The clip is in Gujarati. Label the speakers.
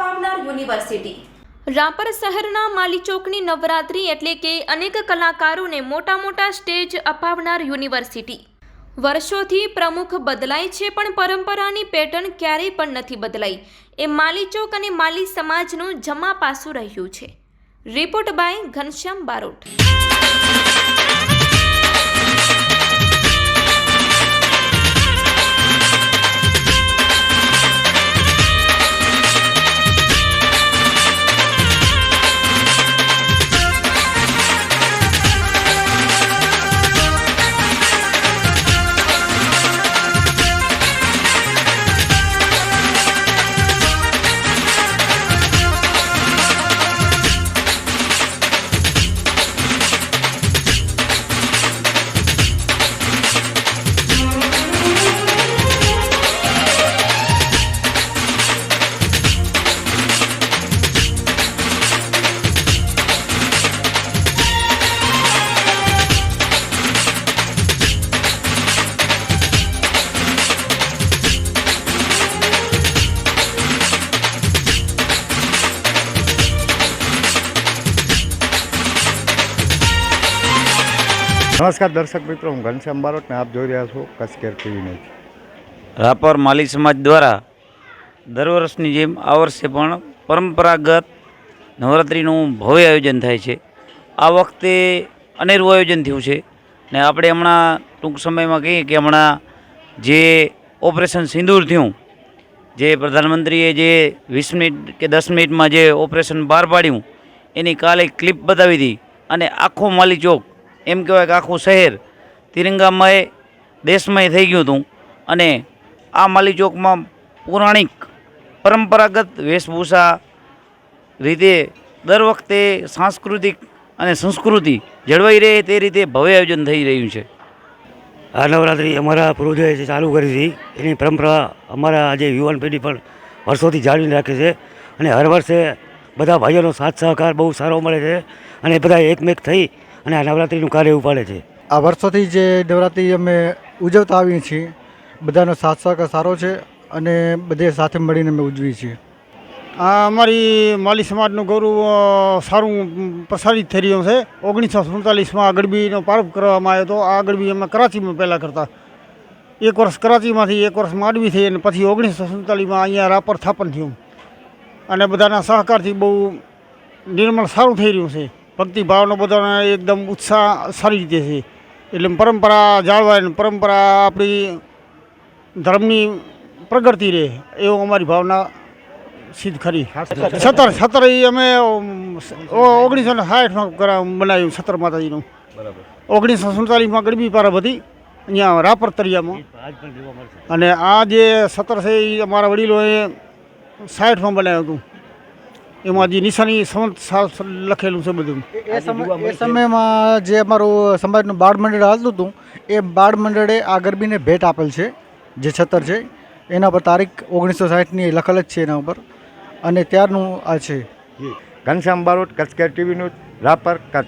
Speaker 1: યુનિવર્સિટી. રાપર શહેરના માલી ચોકની નવરાત્રી એટલે કે અનેક કલાકારોને મોટા મોટા સ્ટેજ અપાવનાર યુનિવર્સિટી. વર્ષોથી પ્રમુખ બદલાય છે પણ પરંપરાની પેટર્ન ક્યારેય પણ નથી બદલાઈ. એ માલી ચોક અને માલી સમાજનું જમા પાસું રહ્યું છે. Report by Ghanshyam Barot.
Speaker 2: નમસ્કાર દર્શક મિત્રો, હું ઘનશ્યામ બારોટ ને આપ જોઈ રહ્યા છો Kutch care TV news.
Speaker 3: Rapar માલી સમાજ દ્વારા દર વર્ષની જેમ આ વર્ષે પણ પરંપરાગત નવરાત્રિનું ભવ્ય આયોજન થાય છે. આ વખતે અનેરું આયોજન થયું છે ને આપણે હમણાં ટૂંક સમયમાં કહીએ કે હમણાં જે ઓપરેશન સિંદૂર થયું, જે પ્રધાનમંત્રીએ જે વીસ મિનિટ કે દસ મિનિટમાં જે ઓપરેશન બહાર પાડ્યું, એની કાલે ક્લિપ બતાવી હતી અને આખો માલી ચોક એમ કહેવાય કે આખું શહેર તિરંગામય, દેશમય થઈ ગયું હતું. અને આ માલી ચોકમાં પૌરાણિક પરંપરાગત વેશભૂષા રીતે દર વખતે સાંસ્કૃતિક અને સંસ્કૃતિ જળવાઈ રહે તે રીતે ભવ્ય આયોજન થઈ રહ્યું છે.
Speaker 4: આ નવરાત્રિ અમારા પૂર્વજોએ જે ચાલુ કરી હતી. એની પરંપરા અમારા આજે યુવાન પેઢી પણ વર્ષોથી જાળવી રાખે છે અને હર વર્ષે બધા ભાઈઓનો સાથ સહકાર બહુ સારો મળે છે અને બધા એકમેક થઈ અને આ નવરાત્રિનું કાર્ય ઉપાડે છે.
Speaker 5: આ વર્ષોથી જે નવરાત્રિ અમે ઉજવતા આવીએ છીએ બધાનો સાથ સહકાર સારો છે અને બધે સાથે મળીને અમે ઉજવીએ છીએ.
Speaker 6: આ અમારી માલી સમાજનું ગૌરવ સારું પ્રસારિત થઈ રહ્યું છે. ઓગણીસો સુડતાલીસમાં આ ગરબીનો પ્રારંભ કરવામાં આવ્યો હતો. આ ગરબી અમે કરાચીમાં પહેલાં કરતા. એક વર્ષ કરાચીમાંથી એક વર્ષ માંડવી થઈ અને પછી ઓગણીસો સુડતાલીસમાં અહીંયા રાપર સ્થાપન થયું. અને બધાના સહકારથી બહુ નિર્મળ સારું થઈ રહ્યું છે. ભક્તિ ભાવનો બધાનો એકદમ ઉત્સાહ સારી રીતે છે. એટલે પરંપરા જાળવાય ને પરંપરા આપણી ધર્મની પ્રગતિ રહે એવું અમારી ભાવના સિદ્ધ ખરી. સતર સતર એ અમે ઓગણીસો ને સાઠમાં બનાવ્યું સતર માતાજીનું. ઓગણીસો સુડતાલીસમાં ગરબી પારબ હતી અહીંયા રાપર તરિયામાં અને આ જે સતર છે એ અમારા વડીલોએ સાઠમાં બનાવ્યું હતું. એમાં જે નિશાની સંવત સા- લખેલું છે બધું.
Speaker 5: એ સમય એ સમયમાં જે અમારું સમાજનું બાળ મંડળ હાલતું હતું એ બાળ મંડળે આ ગરબીને ભેટ આપેલ છે જે છતર છે. એના પર તારીખ ઓગણીસો સાઠની લખેલ જ છે એના ઉપર. અને ત્યારનું આ છે.
Speaker 2: Ghanshyam Barot Kutch care TV news Rapar Kutch.